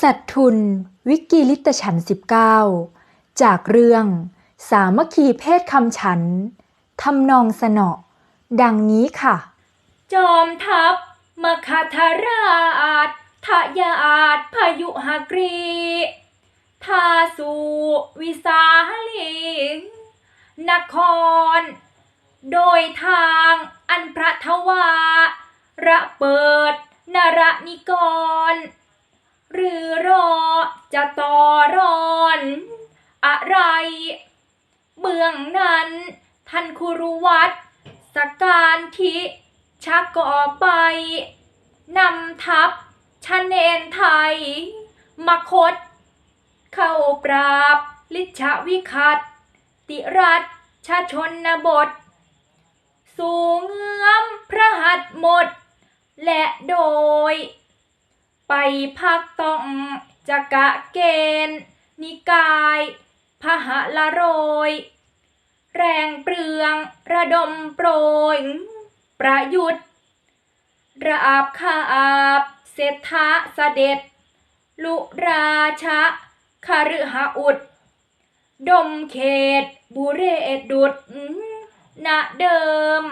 สัตทุน วิกิลิตฉันท์สิบเก้าจากเรื่อง สามัคคีเพศคำฉันทำนองสนอดังนี้ค่ะ จอมทัพมคาธราชทายาทพยุหกรี ทาสูวิสาลิง นคร โดยทางอันพระทวาระเปิดนรนิกรหรือรอ จะต่อรอนอะไร เบื้องนั้น ท่านครูรุวัตสการทิชักก่อไปนำทัพชะเนนไทย มาคด เข้าปราบ ลิชวิคัตติรัชชาชนบท สู่เงื้อมพระหัตถ์หมด และโดย ไปพักต้อง จกะเกณฑ์นิกายพหละโรย แรงเปลือง ระดมโปรย ประยุทธ์ราบคาบ เศรษฐะเสด็จ ลุราชะคาฤหาอุด ดมเขต บุเรดุดณเดิม